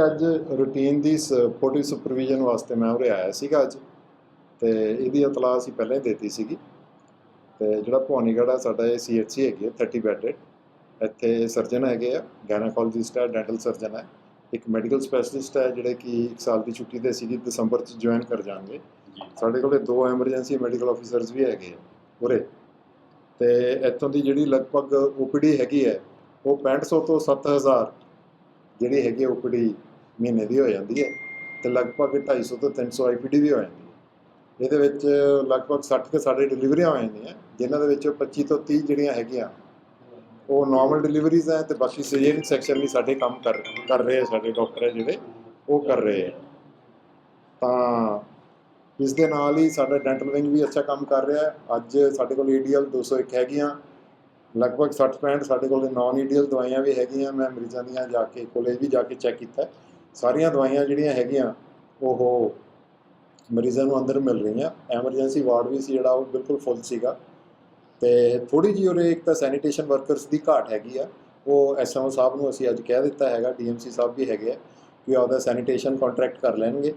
ਅੱਜ ਰੂਟੀਨ ਦੀ supportive supervision ਵਾਸਤੇ ਮੈਂ ਉਰੇ ਆਇਆ ਸੀਗਾ ਅੱਜ। ਤੇ ਇਹਦੀ ਇਤਲਾਹ ਅਸੀਂ ਪਹਿਲਾਂ ਹੀ ਦਿੱਤੀ ਸੀਗੀ। ਤੇ ਜਿਹੜਾ ਭਵਾਨੀਗੜ੍ਹ ਆ ਸਾਡਾ ਇਹ ਸੀਐਚਸੀ ਹੈਗੀ ਹੈ 30 ਬੈੱਡਡ ਇੱਥੇ ਸਰਜਨ ਹੈਗੇ ਆ ਗਾਇਨੋਕੋਲੋਜਿਸਟ ਹੈ ਡੈਂਟਲ ਸਰਜਨ ਹੈ ਇੱਕ ਮੈਡੀਕਲ ਸਪੈਸ਼ਲਿਸਟ ਹੈ ਜਿਹੜੇ ਕਿ ਇੱਕ ਸਾਲ ਦੀ ਛੁੱਟੀ ਤੇ ਸੀਗੀ ਦਸੰਬਰ ਚ ਜੁਆਇਨ ਕਰ ਜਾਣਗੇ। ਸਾਡੇ ਕੋਲੇ ਦੋ ਐਮਰਜੈਂਸੀ ਮੈਡੀਕਲ ਆਫੀਸਰਸ ਵੀ ਹੈਗੇ ਆ ਉਰੇ। ਤੇ ਇੱਥੋਂ ਦੀ ਜਿਹੜੀ ਲਗਭਗ ਓਪੀਡੀ ਹੈਗੀ ਹੈ ਉਹ 6500 ਤੋਂ 7000 ਜਿਹੜੀ ਹੈਗੀ ਓਪੀਡੀ ਮਹੀਨੇ ਦੀ ਹੋ ਜਾਂਦੀ ਹੈ ਤੇ ਲਗਭਗ 250 ਤੋਂ 300 ਆਈਪੀਡੀ ਵੀ ਹੋ ਜਾਂਦੀ ਹੈ। ਇਹਦੇ ਵਿੱਚ ਲਗਭਗ 60 ਕੇ ਸਾਡੇ ਡਿਲੀਵਰੀਆਂ ਹੋ ਜਾਂਦੀਆਂ, ਜਿਨ੍ਹਾਂ ਦੇ ਵਿੱਚੋਂ 25 ਤੋਂ 30 ਜਿਹੜੀਆਂ ਹੈਗੀਆਂ, ਉਹ ਨਾਰਮਲ ਡਿਲੀਵਰੀਜ਼ ਹੈ ਤੇ ਬਾਕੀ ਸਿਜੇਰੀਅਨ ਸੈਕਸ਼ਨ ਵੀ ਸਾਡੇ ਕੰਮ ਕਰ ਕਰ ਰਹੇ ਆ, ਸਾਡੇ ਡਾਕਟਰ ਹੈ ਜਿਹੜੇ, ਉਹ ਕਰ ਰਹੇ ਆ। ਤਾਂ ਇਸ ਦੇ ਨਾਲ ਹੀ ਸਾਡਾ ਡੈਂਟਲ ਵਿੰਗ ਵੀ ਅੱਛਾ ਕੰਮ ਕਰ ਰਿਹਾ ਅੱਜ ਸਾਡੇ ਕੋਲ ਏਡੀਐਲ 201 ਹੈਗੀਆਂ ਲਗਭਗ 60 65 ਸਾਡੇ ਕੋਲ ਨਾਨ ਈਡੀਅਲ ਦਵਾਈਆਂ ਵੀ ਹੈਗੀਆਂ, ਮੈਂ ਮਰੀਜ਼ਾਂ ਦੀਆਂ ਜਾ ਕੇ ਕੋਲੇਜ ਵੀ ਜਾ ਕੇ ਚੈੱਕ ਕੀਤਾ। ਸਾਰੀਆਂ ਦਵਾਈਆਂ ਜਿਹੜੀਆਂ ਹੈਗੀਆਂ, ਉਹ ਮਰੀਜ਼ਾਂ ਨੂੰ ਅੰਦਰ ਮਿਲ ਰਹੀਆਂ। ਐਮਰਜੈਂਸੀ ਵਾਰਡ ਵੀ ਸੀ ਜਿਹੜਾ, ਉਹ ਬਿਲਕੁਲ ਫੁੱਲ ਸੀਗਾ। ਤੇ ਥੋੜੀ ਜਿਹੀ ਉਹਦੇ ਇੱਕ ਤਾਂ ਸੈਨੀਟੇਸ਼ਨ ਵਰਕਰਸ ਦੀ ਘਾਟ ਹੈਗੀ ਆ। ਉਹ ਐਸਐਮਓ ਸਾਹਿਬ ਨੂੰ ਅਸੀਂ ਅੱਜ ਕਹਿ ਦਿੱਤਾ ਹੈਗਾ ਡੀਐਮਸੀ ਸਾਹਿਬ ਵੀ ਹੈਗੇ ਆ, ਕਿ ਉਹਦਾ ਸੈਨੀਟੇਸ਼ਨ ਕੰਟਰੈਕਟ ਕਰ ਲੈਣਗੇ।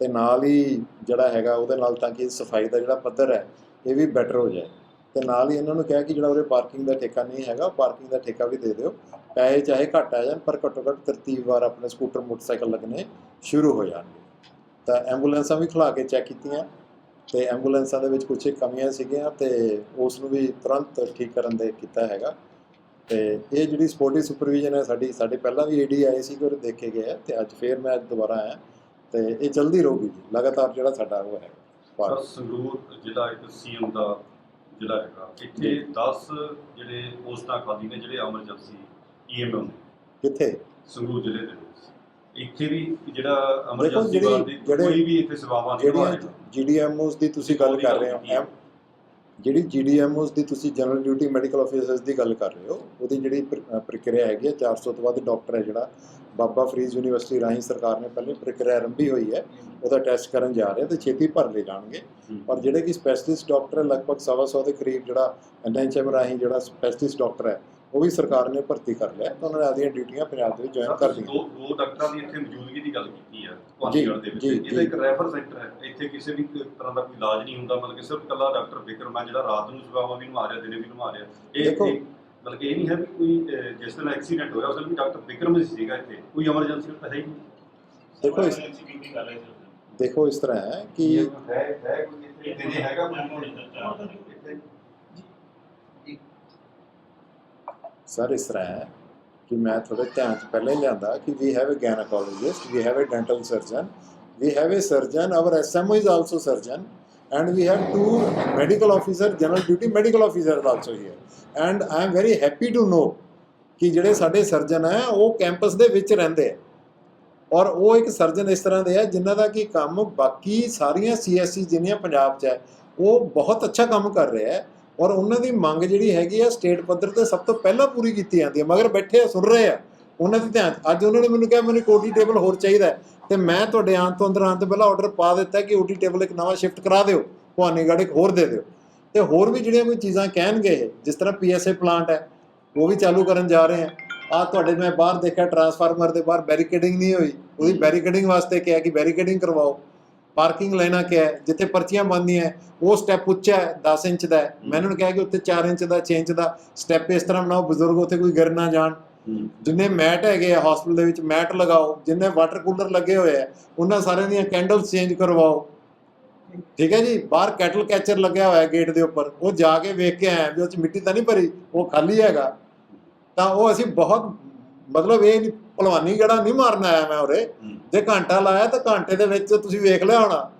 ਤੇ ਨਾਲ ਹੀ ਜਿਹੜਾ ਹੈਗਾ, ਉਹਦੇ ਨਾਲ ਤਾਂ ਕਿ ਸਫ਼ਾਈ ਦਾ ਜਿਹੜਾ ਪੱਧਰ ਹੈ, ਇਹ ਵੀ ਬੈਟਰ ਹੋ ਜਾਏ। ਤੇ ਨਾਲ ਹੀ ਇਹਨਾਂ ਨੂੰ ਕਿਹਾ ਕਿ ਜਿਹੜਾ ਉਹਦੇ ਪਾਰਕਿੰਗ ਦਾ ਠੇਕਾ ਨਹੀਂ ਹੈਗਾ ਪਾਰਕਿੰਗ ਦਾ ਠੇਕਾ ਵੀ ਦੇ ਦਿਓ। ਪੈਸੇ ਚਾਹੇ ਘੱਟ ਆ ਜਾਣ, ਪਰ ਘੱਟੋ ਘੱਟ ਤਰਤੀਬ ਵਾਰ ਆਪਣੇ ਸਕੂਟਰ ਮੋਟਰਸਾਈਕਲ ਲੱਗਣੇ ਸ਼ੁਰੂ ਹੋ ਜਾਣਗੇ। ਤਾਂ ਐਂਬੂਲੈਂਸਾਂ ਵੀ ਖਲਾ ਕੇ ਚੈੱਕ ਕੀਤੀਆਂ ਤੇ ਐਂਬੂਲੈਂਸਾਂ ਦੇ ਵਿੱਚ ਕੁਝ ਕਮੀਆਂ ਸੀਗੀਆਂ ਤੇ ਉਸ ਨੂੰ ਵੀ ਤੁਰੰਤ ਠੀਕ ਕਰਨ ਦੇ ਕੀਤਾ ਹੈਗਾ। ਤੇ ਇਹ ਜਿਹੜੀ ਸਪੋਰਟਿਵ ਸੁਪਰਵਿਜ਼ਨ ਹੈ, ਸਾਡੀ, ਸਾਡੇ ਪਹਿਲਾਂ ਵੀ ਏਡੀ ਆਏ ਸੀ ਕਿ ਉਹ ਦੇਖੇ ਗਏ ਆ ਤੇ ਅੱਜ ਫੇਰ ਮੈਂ ਅੱਜ ਦੁਬਾਰਾ ਆਇਆ। ਤੇ ਇਹ ਜਲਦੀ ਰਹੂਗੀ ਜੀ, ਲਗਾਤਾਰ ਜਿਹੜਾ ਸਾਡਾ ਉਹ ਹੈ। ਸਰ, ਸੰਗਰੂਰ ਜ਼ਿਲ੍ਹਾ ਇੱਕ ਸੀਐਮ ਦਾ ਜ਼ਿਲ੍ਹਾ ਹੈਗਾ ਇੱਥੇ 10 ਜਿਹੜੇ ਪੋਸਟਾਂ ਖਾਲੀ ਨੇ ਜਿਹੜੇ ਐਮਰਜੈਂਸੀ ਈਐਮਐਮ ਕਿੱਥੇ? ਸੰਗਰੂਰ ਜ਼ਿਲ੍ਹੇ ਦੇ ਵਿੱਚ। ਇੱਥੇ ਵੀ ਜਿਹੜਾ ਐਮਰਜੈਂਸੀ ਦੀ ਜਿਹੜੇ- ਕੋਈ ਵੀ ਇੱਥੇ ਸੇਵਾਵਾਂ ਨਹੀਂ ਜਿਹੜੀਆਂ ਜੀਡੀਐਮਓਸ ਦੀ ਤੁਸੀਂ ਗੱਲ ਕਰ ਰਹੇ ਹੋ ਜਿਹੜੀ ਜੀਡੀਐਮਓਸ ਦੀ ਤੁਸੀਂ ਜਨਰਲ ਡਿਊਟੀ ਮੈਡੀਕਲ ਆਫੀਸਰਸ ਦੀ ਗੱਲ ਕਰ ਰਹੇ ਹੋ ਉਹਦੀ ਜਿਹੜੀ ਪ੍ਰ- ਪ੍ਰਕਿਰਿਆ ਹੈਗੀ ਹੈ 400 ਤੋਂ ਵੱਧ ਡਾਕਟਰ ਹੈ ਜਿਹੜਾ ਬਾਬਾ ਫਰੀਦ ਯੂਨੀਵਰਸਿਟੀ ਰਾਹੀਂ ਸਰਕਾਰ ਨੇ ਪਹਿਲੇ ਪ੍ਰਕਿਰਿਆ ਆਰੰਭੀ ਹੋਈ ਹੈ ਉਹਦਾ ਟੈਸਟ ਕਰਨ ਜਾ ਰਹੇ ਤੇ ਛੇਤੀ ਭਰ ਲਏ ਜਾਣਗੇ। ਔਰ ਜਿਹੜੇ ਕਿ ਸਪੈਸ਼ਲਿਸਟ ਡਾਕਟਰ ਹੈ ਲਗਭਗ ਸਵਾ ਸੌ ਦੇ ਕਰੀਬ ਜਿਹੜਾ ਐਨਐਚਐਮ ਰਾਹੀਂ ਜਿਹੜਾ ਸਪੈਸ਼ਲਿਸਟ ਡਾਕਟਰ ਹੈ ਉਹ ਵੀ ਸਰਕਾਰ ਨੇ ਭਰਤੀ ਕਰ ਲਿਆ ਤਾਂ ਉਹਨਾਂ ਨੇ ਆਪਦੀਆਂ ਡਿਊਟੀਆਂ ਪੰਜਾਬ ਦੇ ਵਿੱਚ ਜੁਆਇਨ ਕਰ ਲਈਆਂ। ਦੋ ਦੋ ਡਾਕਟਰਾਂ ਦੀ ਇੱਥੇ ਮੌਜੂਦਗੀ ਦੀ ਗੱਲ ਕੀਤੀ ਹੈ ਪਾਣੀਗੜ੍ਹ ਦੇ ਵਿੱਚ। ਇਹਦਾ। ਇੱਕ ਰੈਫਰ ਸੈਂਟਰ ਹੈ ਇੱਥੇ ਕਿਸੇ ਵੀ ਤਰ੍ਹਾਂ ਦਾ ਕੋਈ ਇਲਾਜ ਨਹੀਂ ਹੁੰਦਾ ਮਤਲਬ ਕਿ ਸਿਰਫ ਇਕੱਲਾ ਡਾਕਟਰ ਵਿਕਰਮ ਹੈ ਜਿਹੜਾ ਰਾਤ ਨੂੰ ਸੇਵਾਵਾਂ ਵੀ ਨਿਭਾ ਰਿਹਾ ਦਿਨੇ ਵੀ ਨਿਭਾ ਰਿਹਾ। ਇਹ ਦੇਖੋ। ਇਹ- ਮਤਲਬ ਕਿ ਇਹ ਨਹੀਂ ਹੈ ਵੀ ਕੋਈ ਜਿਸ ਦਿਨ ਐਕਸੀਡੈਂਟ ਹੋਇਆ ਉਸ ਦਿਨ ਵੀ ਡਾਕਟਰ ਵਿਕਰਮ ਹੀ ਸੀਗਾ ਇੱਥੇ। ਕੋਈ ਐਮਰਜੈਂਸੀ ਤਾਂ ਹੈ ਹੀ ਨਹੀਂ। ਦੇਖੋ ਇਸ ਦੇਖੋ ਇਸ ਤਰ੍ਹਾਂ ਹੈ ਕਿ ਹੈ ਹੈ ਕੋਈ ਇੱਥੇ ਹੈਗਾ ਕੋਈ ਇੱਥੇ ਸਰ, ਇਸ ਤਰ੍ਹਾਂ ਹੈ ਕਿ ਮੈਂ ਤੁਹਾਡੇ ਧਿਆਨ 'ਚ ਪਹਿਲਾਂ ਹੀ ਲਿਆਂਦਾ ਕਿ we have a gynaecologist we have a dental surgeon we have a surgeon, our SMO is also surgeon, and we have two medical officer, general duty medical officers also here. And I am very happy to know ਕਿ ਜਿਹੜੇ ਸਾਡੇ surgeon ਹੈ, ਉਹ campus ਦੇ ਵਿੱਚ ਰਹਿੰਦੇ ਆ। ਔਰ ਉਹ ਇੱਕ ਸਰਜਨ ਇਸ ਤਰ੍ਹਾਂ ਦੇ ਆ ਜਿਨ੍ਹਾਂ ਦਾ ਕੀ ਕੰਮ ਬਾਕੀ ਸਾਰੀਆਂ ਸੀਐਸਸੀ ਜਿੰਨੀਆਂ ਪੰਜਾਬ 'ਚ ਹੈ, ਉਹ ਬਹੁਤ ਅੱਛਾ ਕੰਮ ਕਰ ਰਿਹਾ ਹੈ ਔਰ ਉਹਨਾਂ ਦੀ ਮੰਗ ਜਿਹੜੀ ਹੈਗੀ ਆ ਸਟੇਟ ਪੱਧਰ ਤੇ ਸਭ ਤੋਂ ਪਹਿਲਾਂ ਪੂਰੀ ਕੀਤੀ ਜਾਂਦੀ ਹੈ ਮਗਰ ਬੈਠੇ ਆ, ਸੁਣ ਰਹੇ ਆ, ਉਹਨਾਂ ਦੇ ਧਿਆਨ ਅੱਜ ਉਹਨਾਂ ਨੇ ਮੈਨੂੰ ਕਿਹਾ, ਮੈਨੂੰ ਕੋਟੀ ਟੇਬਲ ਹੋਰ ਚਾਹੀਦਾ ਹੈ। ਤੇ ਮੈਂ ਤੁਹਾਡੇ ਆਉਣ ਤੋਂ ਅੰਦਰ ਆਉਣ ਤੋਂ ਪਹਿਲਾਂ ਆਰਡਰ ਪਾ ਦਿੱਤਾ ਕਿ ਓਟੀ ਟੇਬਲ ਇੱਕ ਨਵਾਂ ਸ਼ਿਫਟ ਕਰਾ ਦਿਓ। ਭਵਾਨੀਗੜ੍ਹ ਇੱਕ ਹੋਰ ਦੇ ਦਿਓ। ਤੇ ਹੋਰ ਵੀ ਜਿਹੜੀਆਂ ਕੋਈ ਚੀਜ਼ਾਂ ਕਹਿਣਗੇ, ਜਿਸ ਤਰ੍ਹਾਂ ਪੀਐਸਏ ਪਲਾਂਟ ਹੈ, ਉਹ ਵੀ ਚਾਲੂ ਕਰਨ ਜਾ ਰਹੇ ਆ। ਆ ਤੁਹਾਡੇ ਮੈਂ ਬਾਹਰ ਦੇਖਿਆ ਟਰਾਂਸਫਾਰਮਰ ਦੇ ਬਾਹਰ ਬੈਰੀਕੇਡਿੰਗ ਨਹੀਂ ਹੋਈ। ਉਹਦੀ ਬੈਰੀਕੇਡਿੰਗ ਵਾਸਤੇ ਕਿਹਾ ਕਿ ਬੈਰੀਕੇਡਿੰਗ ਕਰਵਾਓ। ਪਾਰਕਿੰਗ ਲੈਣਾ ਕਿਹਾ ਜਿੱਥੇ ਪਰਚੀਆਂ ਬੰਦੀਆਂ ਹੈ, ਉਹ ਸਟੈਪ ਉੱਚਾ ਹੈ 10 ਇੰਚ ਦਾ ਹੈ। ਮੈਂ ਉਹਨਾਂ ਨੂੰ ਕਿਹਾ ਕਿ ਉੱਤੇ 4 ਇੰਚ ਦਾ 6 ਇੰਚ ਦਾ ਸਟੈਪ ਇਸ ਤਰ੍ਹਾਂ ਬਣਾਓ ਬਜ਼ੁਰਗ ਉੱਥੇ ਕੋਈ ਗਿਰ ਨਾ ਜਾਣ। ਜਿੰਨੇ ਮੈਟ ਹੈਗੇ ਆ ਹਸਪੀਟਲ ਦੇ ਵਿੱਚ ਮੈਟ ਲਗਾਓ ਜਿੰਨੇ ਵਾਟਰ ਕੂਲਰ ਲੱਗੇ ਹੋਏ ਆ ਉਹਨਾਂ ਸਾਰਿਆਂ ਦੀਆਂ ਕੈਂਡਲਸ ਚੇਂਜ ਕਰਵਾਓ। ਠੀਕ ਹੈ ਜੀ? ਬਾਹਰ ਕੈਟਲ ਕੈਚਰ ਲੱਗਿਆ ਹੋਇਆ ਗੇਟ ਦੇ ਉੱਪਰ। ਉਹ ਜਾ ਕੇ ਵੇਖ ਕੇ ਆਇਆ ਵੀ ਉਹ ਚ ਮਿੱਟੀ ਤਾਂ ਨਹੀਂ ਭਰੀ ਉਹ ਖਾਲੀ ਹੈਗਾ। ਤਾਂ ਉਹ ਅਸੀਂ ਬਹੁਤ ਮਤਲਬ ਇਹ ਨਹੀਂ ਭਲਵਾਨੀ ਗੜਾ ਨਹੀਂ ਮਾਰਨ ਆਇਆ ਮੈਂ ਉਰੇ। ਜੇ ਘੰਟਾ ਲਾਇਆ ਤਾਂ ਘੰਟੇ ਦੇ ਵਿੱਚ ਤੁਸੀਂ ਵੇਖ ਲਿਆ ਹੋਣਾ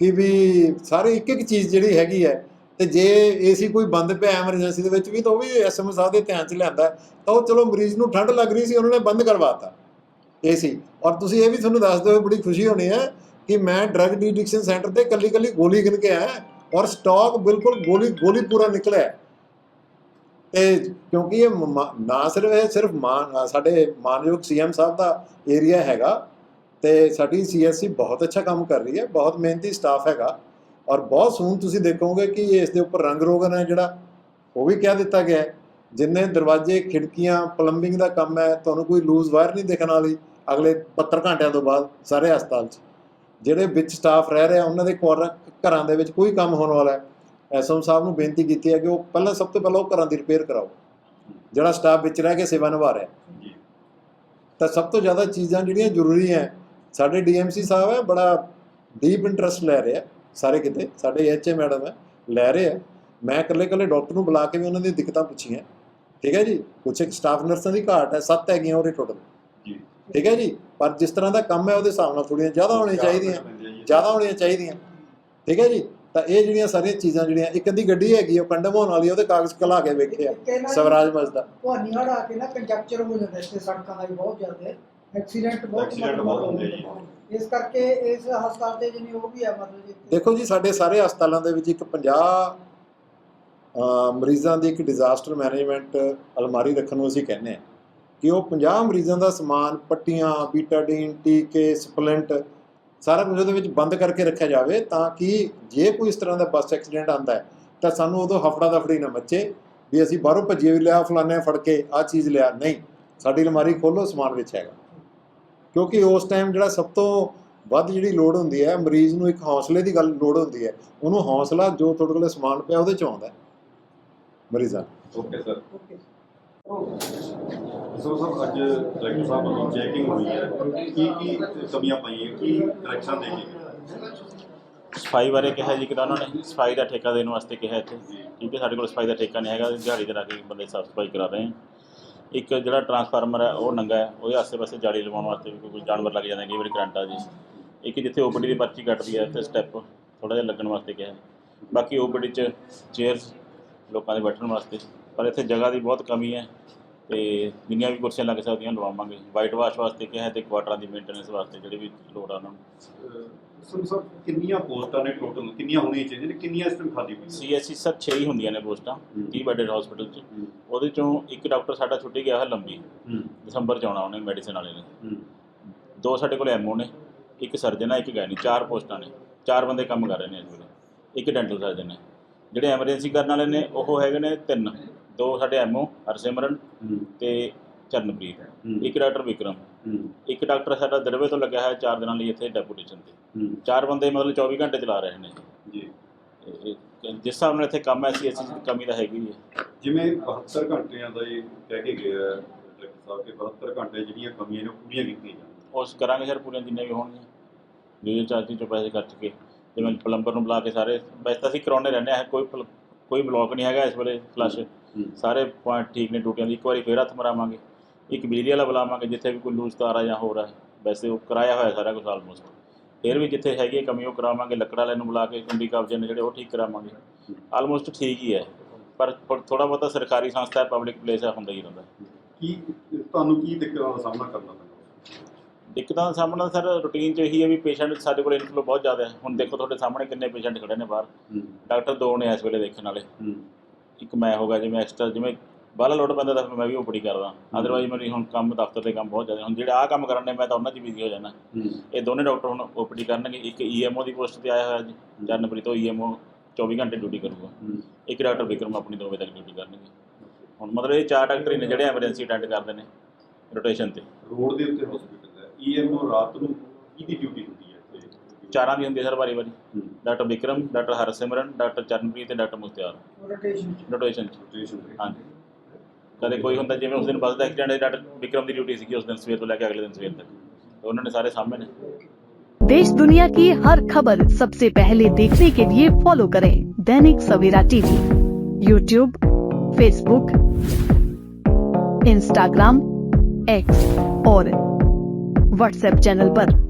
ਕਿ ਵੀ ਸਾਰੇ ਇੱਕ ਇੱਕ ਚੀਜ਼ ਜਿਹੜੀ ਹੈਗੀ ਹੈ। ਤੇ ਜੇ ਏਸੀ ਕੋਈ ਬੰਦ ਪਿਆ ਐਮਰਜੈਂਸੀ ਦੇ ਵਿੱਚ ਵੀ ਤਾਂ ਉਹ ਵੀ ਐਸਐਮ ਸਾਹਿਬ ਦੇ ਧਿਆਨ 'ਚ ਲਿਆਂਦਾ ਤਾਂ ਉਹ ਚਲੋ ਮਰੀਜ਼ ਨੂੰ ਠੰਡ ਲੱਗ ਰਹੀ ਸੀ ਉਹਨਾਂ ਨੇ ਬੰਦ ਕਰਵਾਤਾ ਏਸੀ ਔਰ ਤੁਸੀਂ ਇਹ ਵੀ ਤੁਹਾਨੂੰ ਦੱਸਦੇ ਹੋਏ ਬੜੀ ਖੁਸ਼ੀ ਹੋਣੀ ਹੈ ਕਿ ਮੈਂ ਡਰਗ ਡੀਡਿਕਸ਼ਨ ਸੈਂਟਰ ਤੇ ਕੱਲੀ ਕੱਲੀ ਗੋਲੀ ਗਿਣ ਕੇ ਆਇਆ ਔਰ ਸਟਾਕ ਬਿਲਕੁਲ ਗੋਲੀ ਗੋਲੀ ਪੂਰਾ ਨਿਕਲਿਆ। ਤੇ ਕਿਉਂਕਿ ਇਹ ਮ- ਨਾ ਸਿਰਫ ਇਹ, ਸਿਰਫ ਮਾਨ ਸਾਡੇ ਮਾਨਯੋਗ ਸੀਐਮ ਸਾਹਿਬ ਦਾ ਏਰੀਆ ਹੈਗਾ ਤੇ ਸਾਡੀ ਸੀਐਸਸੀ ਬਹੁਤ ਅੱਛਾ ਕੰਮ ਕਰ ਰਹੀ ਹੈ, ਬਹੁਤ ਮਿਹਨਤੀ ਸਟਾਫ ਹੈਗਾ ਔਰ ਬਹੁਤ ਸੂਨ ਤੁਸੀਂ ਦੇਖੋਗੇ ਕਿ ਇਸ ਦੇ ਉੱਪਰ ਰੰਗ ਰੋਗਨ ਹੈ ਜਿਹੜਾ, ਉਹ ਵੀ ਕਹਿ ਦਿੱਤਾ ਗਿਆ ਹੈ। ਜਿੰਨੇ ਦਰਵਾਜ਼ੇ, ਖਿੜਕੀਆਂ ਪਲੰਬਿੰਗ ਦਾ ਕੰਮ ਹੈ, ਤੁਹਾਨੂੰ ਕੋਈ ਲੂਜ਼ ਵਾਇਰ ਨਹੀਂ ਦੇਖਣ ਵਾਲੀ ਅਗਲੇ 72 ਘੰਟਿਆਂ ਤੋਂ ਬਾਅਦ ਸਾਰੇ ਹਸਪਤਾਲ 'ਚ। ਜਿਹੜੇ ਵਿੱਚ ਸਟਾਫ ਰਹਿ ਰਿਹਾ ਉਹਨਾਂ ਦੇ ਕੁਆਰ- ਘਰਾਂ ਦੇ ਵਿੱਚ ਕੋਈ ਕੰਮ ਹੋਣ ਵਾਲਾ ਹੈ। ਐਸਐਮ ਸਾਹਿਬ ਨੂੰ ਬੇਨਤੀ ਕੀਤੀ ਹੈ ਕਿ ਉਹ ਪਹਿਲਾਂ ਸਭ ਤੋਂ ਪਹਿਲਾਂ ਉਹ ਘਰਾਂ ਦੀ ਰਿਪੇਅਰ ਕਰਾਓ। ਜਿਹੜਾ ਸਟਾਫ ਵਿੱਚ ਰਹਿ ਕੇ ਸੇਵਾ ਨਿਭਾ ਰਿਹਾ। ਤਾਂ ਸਭ ਤੋਂ ਜ਼ਿਆਦਾ ਚੀਜ਼ਾਂ ਜਿਹੜੀਆਂ ਜ਼ਰੂਰੀ ਹੈ ਸਾਡੇ ਡੀਐਮਸੀ ਸਾਹਿਬ ਹੈ ਬੜਾ ਡੀਪ ਇੰਟਰਸਟ ਲੈ ਰਹੇ। ਸਾਰੇ ਕਿਤੇ ਸਾਡੇ ਐਚਏ ਮੈਡਮ ਹੈ ਲੈ ਰਹੇ ਆ ਮੈਂ ਇਕੱਲੇ ਇਕੱਲੇ ਡਾਕਟਰ ਨੂੰ ਬੁਲਾ ਕੇ ਵੀ ਉਹਨਾਂ ਦੀਆਂ ਦਿੱਕਤਾਂ ਪੁੱਛੀਆਂ। ਠੀਕ ਹੈ ਜੀ? ਕੁਛ ਇੱਕ ਸਟਾਫ ਨਰਸਾਂ ਦੀ ਘਾਟ ਹੈ ਸੱਤ ਹੈਗੀਆਂ ਉਹਦੇ ਟੋਟਲ ਜੀ। ਠੀਕ ਹੈ ਜੀ? ਪਰ ਜਿਸ ਤਰ੍ਹਾਂ ਦਾ ਕੰਮ ਹੈ ਉਹਦੇ ਹਿਸਾਬ ਨਾਲ ਥੋੜੀਆਂ ਜ਼ਿਆਦਾ ਹੋਣੀਆਂ ਚਾਹੀਦੀਆਂ। ਜ਼ਿਆਦਾ ਹੋਣੀਆਂ ਚਾਹੀਦੀਆਂ। ਠੀਕ ਹੈ ਜੀ? ਤਾਂ ਇਹ ਜਿਹੜੀਆਂ ਸਾਰੀਆਂ ਚੀਜ਼ਾਂ ਜਿਹੜੀਆਂ ਇੱਕ ਅੱਧੀ ਗੱਡੀ ਹੈਗੀ ਉਹ ਕੰਡਮ ਹੋਣ ਵਾਲੀ ਉਹਦੇ ਕਾਗਜ਼ ਕਲਾ ਕੇ ਵੇਖੇ ਆ ਕਹਿਣਾ ਸਵਰਾਜ ਮਸਦਾ ਭਾਨੀ ਹੜ ਆ ਕੇ ਨਾ ਕੰਜਕਚਰ ਹੋ ਜਾਂਦਾ ਇੱਥੇ ਸੜਕਾਂ ਦਾ ਵੀ ਬਹੁਤ ਜ਼ਿਆਦਾ। ਐਕਸੀਡੈਂਟ ਬਹੁਤ ਹੁੰਦੇ ਜੀ। ਇਸ ਕਰਕੇ ਇਸ ਹਸਪਤਾਲ ਦੇ ਜਿਵੇਂ ਉਹ ਵੀ ਆ ਮਤਲਬ ਜੀ ਦੇਖੋ ਜੀ ਸਾਡੇ ਸਾਰੇ ਹਸਪਤਾਲਾਂ ਦੇ ਵਿੱਚ ਇੱਕ 50 ਅ, ਮਰੀਜ਼ਾਂ ਦੀ ਇੱਕ ਡਿਜ਼ਾਸਟਰ ਮੈਨੇਜਮੈਂਟ ਅਲਮਾਰੀ ਰੱਖਣ ਨੂੰ ਅਸੀਂ ਕਹਿੰਦੇ ਆ। ਕਿ ਉਹ 50 ਮਰੀਜ਼ਾਂ ਦਾ ਸਮਾਨ ਪੱਟੀਆਂ ਬੀਟਾਡੀਨ ਟੀਕੇ ਸਪਲੈਂਟ ਸਾਰਾ ਕੁਝ ਉਹਦੇ ਵਿੱਚ ਬੰਦ ਕਰਕੇ ਰੱਖਿਆ ਜਾਵੇ ਤਾਂ ਕਿ ਜੇ ਕੋਈ ਇਸ ਤਰ੍ਹਾਂ ਦਾ ਬੱਸ ਐਕਸੀਡੈਂਟ ਆਂਦਾ ਹੈ ਤਾਂ ਸਾਨੂੰ ਉਦੋਂ ਹਫੜਾ ਦਫੜੀ ਨਾ ਮੱਚੇ ਵੀ ਅਸੀਂ ਬਾਹਰੋਂ ਭੱਜੇ ਵੀ ਲਿਆ ਫਲਾਣੇ ਫੜ ਕੇ ਆਹ ਚੀਜ਼ ਲਿਆ ਨਹੀਂ। ਸਾਡੀ ਅਲਮਾਰੀ ਖੋਲੋ ਸਮਾਨ ਵਿੱਚ ਹੈਗਾ। ਕਿਉਂਕਿ ਉਸ ਟਾਈਮ ਜਿਹੜਾ ਸਭ ਤੋਂ ਵੱਧ ਜਿਹੜੀ ਲੋੜ ਹੁੰਦੀ ਹੈ ਮਰੀਜ਼ ਨੂੰ ਇੱਕ ਹੌਸਲੇ ਦੀ ਗੱਲ ਲੋੜ ਹੁੰਦੀ ਹੈ। ਉਹਨੂੰ ਹੌਸਲਾ ਜੋ ਤੁਹਾਡੇ ਕੋਲੇ ਸਮਾਨ ਪਿਆ ਉਹਦੇ ਚ ਆਉਂਦਾ ਹੈ। ਮਰੀਜ਼ਾਂ। Okay sir okay so sir ਅੱਜ ਡਾਇਰੈਕਟਰ ਸਾਹਿਬ ਵੱਲੋਂ ਚੈਕਿੰਗ ਹੋਈ ਹੈ। ਕੀ ਕੀ ਕਮੀਆਂ ਪਈਆਂ? ਕੀ ਕਰੈਕਸ਼ਨ ਦੇ ਕੇ? ਸਫ਼ਾਈ ਬਾਰੇ ਕਿਹਾ ਜੀ ਕਿ ਤਾਂ ਉਹਨਾਂ ਨੇ। ਸਫ਼ਾਈ ਦਾ ਠੇਕਾ ਦੇਣ ਵਾਸਤੇ ਕਿਹਾ ਇੱਥੇ। ਠੀਕ ਹੈ ਸਾਡੇ ਕੋਲ ਸਫ਼ਾਈ ਦਾ ਠੇਕਾ ਨਹੀਂ ਹੈਗਾ। ਦਿਹਾੜੀ ਤੇ ਲਾ ਕੇ ਬੰਦੇ ਸਾਫ਼ ਸਫ਼ਾਈ ਕਰਾ ਰਹੇ ਹਾਂ ਇੱਕ ਜਿਹੜਾ ਟਰਾਂਸਫਾਰਮਰ ਹੈ ਉਹ ਨੰਗਾ ਹੈ। ਉਹਦੇ ਆਸੇ-ਪਾਸੇ ਜਾਲੀ ਲਗਾਉਣ ਵਾਸਤੇ ਵੀ ਕੋਈ- ਜਾਨਵਰ ਲੱਗ ਜਾਂਦਾ ਕਈ ਵਾਰੀ ਕਰੰਟ ਆ ਜੀ। ਇੱਕ ਜਿੱਥੇ ਓਪੀਡੀ ਦੀ ਪਰਚੀ ਕੱਟਦੀ ਹੈ ਉੱਥੇ ਸਟੈਪ ਥੋੜਾ ਜਿਹਾ ਲੱਗਣ ਵਾਸਤੇ ਕਿਹਾ। ਬਾਕੀ ਓਪੀਡੀ 'ਚ ਚੇਅਰਸ ਲੋਕਾਂ ਦੇ ਬੈਠਣ ਵਾਸਤੇ। ਪਰ ਇੱਥੇ ਜਗ੍ਹਾ ਦੀ ਬਹੁਤ ਕਮੀ ਹੈ ਤੇ ਜਿੰਨੀਆਂ ਵੀ ਕੁਰਸੀਆਂ ਲੱਗ ਸਕਦੀਆਂ ਲਵਾਵਾਂਗੇ। ਵਾਈਟ ਵਾਸ਼ ਵਾਸਤੇ ਕਿਹਾ ਤੇ ਕੁਆਟਰਾਂ ਦੀ ਮੇਨਟੇਨੈਂਸ ਵਾਸਤੇ ਜਿਹੜੀ ਵੀ ਲੋੜ ਆ ਉਹਨਾਂ ਨੂੰ। ਸਰ ਸਰ ਕਿੰਨੀਆਂ ਪੋਸਟਾਂ ਨੇ ਟੋਟਲ ਕਿੰਨੀਆਂ ਹੋਣੀਆਂ ਚਾਹੀਦੀਆਂ ਨੇ? ਕਿੰਨੀਆਂ ਇਸ ਟਾਈਮ ਖਾਲੀ ਪਈਆਂ? ਸੀਐਸਸੀ ਸਰ 6 ਹੀ ਹੁੰਦੀਆਂ ਨੇ ਪੋਸਟਾਂ ਹੂੰ। 30 ਬੈਡਡ ਹਸਪੀਟਲ 'ਚ। ਉਹਦੇ ਚੋਂ ਇੱਕ ਡਾਕਟਰ ਸਾਡਾ ਛੁੱਟੀ ਗਿਆ ਹੈ ਲੰਬੀ। ਦਸੰਬਰ 'ਚ ਆਉਣਾ ਉਹਨੇ ਮੈਡੀਸਿਨ ਵਾਲੇ ਨੇ। ਦੋ ਸਾਡੇ ਕੋਲ ਐਮਓ ਨੇ ਇੱਕ ਸਰਜਨ ਹੈ ਇੱਕ ਗਾਇਨੀ ਚਾਰ ਪੋਸਟਾਂ ਨੇ। ਚਾਰ ਬੰਦੇ ਕੰਮ ਕਰ ਰਹੇ ਨੇ ਇਸ ਵੇਲੇ। ਇੱਕ ਡੈਂਟਲ ਸਰਜਨ ਹੈ। ਜਿਹੜੇ ਐਮਰਜੈਂਸੀ ਕਰਨ ਵਾਲੇ ਨੇ ਉਹ ਹੈਗੇ ਨੇ ਤਿੰਨ। ਦੋ ਸਾਡੇ ਐਮਓ ਹਰਸਿਮਰਨ ਤੇ ਚਰਨਪ੍ਰੀਤ ਹੂੰ। ਇੱਕ ਡਾਕਟਰ ਵਿਕਰਮ। ਇੱਕ ਡਾਕਟਰ ਸਾਡਾ ਦਰਵੇ ਤੋਂ ਲੱਗਿਆ ਹੈ ਚਾਰ ਦਿਨਾਂ ਲਈ ਇੱਥੇ ਡੈਪੂਟੇਸ਼ਨ ਤੇ। ਚਾਰ ਬੰਦੇ ਮਤਲਬ 24 ਘੰਟੇ ਚਲਾ ਰਹੇ ਨੇ ਜੀ। ਜਿਸ ਹਿਸਾਬ ਨਾਲ ਇੱਥੇ ਕੰਮ ਹੈ ਸੀਐਸਸੀ ਦੀ ਕਮੀ ਤਾਂ ਹੈਗੀ ਹੀ। ਜਿਵੇਂ 72 ਘੰਟਿਆਂ ਦਾ ਇਹ ਕਹਿ ਕੇ ਗਿਆ ਡਾਇਰੈਕਟਰ ਸਾਹਿਬ ਕਿ 72 ਘੰਟੇ ਜਿਹੜੀਆਂ ਕਮੀਆਂ ਨੇ ਉਹ ਪੂਰੀਆਂ ਕੀਤੀਆਂ ਜਾਣ। ਉਸ ਕਰਾਂਗੇ ਸਰ ਪੂਰੀਆਂ ਜਿੰਨੇ ਵੀ ਹੋਣਗੀਆਂ। ਜੋ ਚਾਰਜੀ ਚੋਂ ਪੈਸੇ ਖਰਚ ਕੇ ਜਿਵੇਂ ਪਲੰਬਰ ਨੂੰ ਬੁਲਾ ਕੇ ਸਾਰੇ ਵੈਸੇ ਤਾਂ ਅਸੀਂ ਕਰਾਉਣੇ ਰਹਿੰਦੇ ਆ ਕੋਈ ਕੋਈ ਬਲੌਕ ਨਹੀਂ ਹੈਗਾ ਇਸ ਵੇਲੇ ਫਲਸ਼ ਸਾਰੇ ਪੁਆਇੰਟ ਠੀਕ ਨੇ ਟੂਟੀਆਂ ਦੀ। ਇੱਕ ਵਾਰੀ ਫੇਰ ਹੱਥ ਮਰਾਵਾਂਗੇ। ਇੱਕ ਬਿਜਲੀ ਵਾਲਾ ਬੁਲਾਵਾਂਗੇ ਜਿੱਥੇ ਵੀ ਕੋਈ ਲੂਜ਼ ਤਾਰ ਆ ਜਾਂ ਹੋਰ ਹੈ ਵੈਸੇ ਉਹ ਕਰਾਇਆ ਹੋਇਆ ਸਾਰਾ ਕੁਝ ਆਲਮੋਸਟ ਫਿਰ ਵੀ ਜਿੱਥੇ ਹੈਗੀ ਹੈ ਕਮੀ ਉਹ ਕਰਾਵਾਂਗੇ। ਲੱਕੜ ਵਾਲਿਆਂ ਨੂੰ ਬੁਲਾ ਕੇ ਕੁੰਡੀ ਕਬਜੇ ਨੇ ਜਿਹੜੇ ਉਹ ਠੀਕ ਕਰਾਵਾਂਗੇ। ਆਲਮੋਸਟ ਠੀਕ ਹੀ ਹੈ। ਪਰ ਥੋੜਾ ਬਹੁਤਾ ਸਰਕਾਰੀ ਸੰਸਥਾ ਹੈ ਪਬਲਿਕ ਪਲੇਸ ਹੈ ਹੁੰਦਾ ਹੀ ਰਹਿੰਦਾ। ਕੀ ਤੁਹਾਨੂੰ ਕੀ ਦਿੱਕਤਾਂ ਦਾ ਸਾਹਮਣਾ ਕਰਨਾ ਪੈਂਦਾ? ਦਿੱਕਤਾਂ ਦਾ ਸਾਹਮਣਾ ਸਰ ਰੂਟੀਨ 'ਚ ਇਹੀ ਹੈ ਵੀ ਪੇਸ਼ੈਂਟ ਸਾਡੇ ਕੋਲ ਇਨਫਲੋ ਬਹੁਤ ਜ਼ਿਆਦਾ ਹੈ। ਹੁਣ ਦੇਖੋ ਤੁਹਾਡੇ ਸਾਹਮਣੇ ਕਿੰਨੇ ਪੇਸ਼ੈਂਟ ਖੜੇ ਨੇ ਬਾਹਰ। ਹੂੰ। ਡਾਕਟਰ ਦੋ ਨੇ ਇਸ ਵੇਲੇ ਦੇਖਣ ਵਾਲੇ। ਹੂੰ। ਇੱਕ ਮੈਂ ਹੋਗਾ ਜਿਵੇਂ ਐਕਸਟਰਾ ਜਿਵੇਂ ਬਾਹਲਾ ਲੋਡ ਪੈਂਦਾ ਤਾਂ ਫਿਰ ਮੈਂ ਵੀ ਓਪੀਡੀ ਕਰਦਾ। ਅਦਰਵਾਈਜ਼ ਮੇਰੀ ਹੁਣ ਕੰਮ ਦਫ਼ਤਰ ਦੇ ਕੰਮ ਬਹੁਤ ਜ਼ਿਆਦਾ ਹੁਣ ਜਿਹੜੇ ਆਹ ਕੰਮ ਕਰਨ ਨੇ ਮੈਂ ਤਾਂ ਉਹਨਾਂ 'ਚ ਬਿਜ਼ੀ ਹੋ ਜਾਣਾ ਇਹ ਦੋਨੇ ਡਾਕਟਰ ਹੁਣ ਓਪੀਡੀ ਕਰਨਗੇ ਇੱਕ ਈਐਮਓ ਦੀ ਪੋਸਟ ਤੇ ਆਇਆ ਹੋਇਆ ਜੀ ਜਰਨਪ੍ਰੀਤ ਉਹ ਈਐਮਓ 24 ਘੰਟੇ ਡਿਊਟੀ ਕਰੂਗਾ। ਇੱਕ ਡਾਕਟਰ ਵਿਕਰਮ ਆਪਣੀ 2 ਵਜੇ ਤੱਕ ਡਿਊਟੀ ਕਰਨਗੇ। ਹੁਣ ਮਤਲਬ ਇਹ ਚਾਰ ਡਾਕਟਰ ਹੀ ਨੇ ਜਿਹੜੇ ਐਮਰਜੈਂਸੀ ਅਟੈਂਡ ਕਰਦੇ ਨੇ ਰੋਟੇਸ਼ਨ ਤੇ। ਰੋਡ ਦੇ ਉੱਤੇ ਹਸਪੀਟਲ ਹੈ। ਈਐਮਓ ਰਾਤ ਨੂੰ ਕਿਹਦੀ ਡਿਊਟੀ ਚਾਰਾਂ ਦੀ ਹੁੰਦੀ ਹੈ ਸਰ ਵਾਰੀ ਵਾਰੀ ਹੂੰ doctor Vikram doctor Harsimran doctor Charanpreet ਤੇ ਡਾਕਟਰ ਮੁਖਤਿਆਰ ਰੋਟੇਸ਼ਨ ਰੋਟੇਸ਼ਨ 'ਚ ਰੋਟੇਸ਼ਨ ਤੇ ਹਾਂਜੀ ਕਦੇ ਕੋਈ ਹੁੰਦਾ ਜਿਵੇਂ ਉਸ ਦਿਨ ਬੱਸ ਦਾ ਐਕਸੀਡੈਂਟ ਹੈ ਡਾਕਟਰ ਵਿਕਰਮ ਦੀ ਡਿਊਟੀ ਸੀਗੀ ਉਸ ਦਿਨ ਸਵੇਰ ਤੋਂ ਲੈ ਕੇ ਅਗਲੇ ਦਿਨ ਸਵੇਰ ਤੱਕ ਤੇ ਉਹਨਾਂ ਨੇ ਸਾਰੇ ਸਾਹਮਣੇ ਨੇ देश दुनिया की हर खबर सबसे पहले देखने के लिए फॉलो करें Dainik Savera TV YouTube Facebook Instagram X और व्हाट्सएप चैनल पर।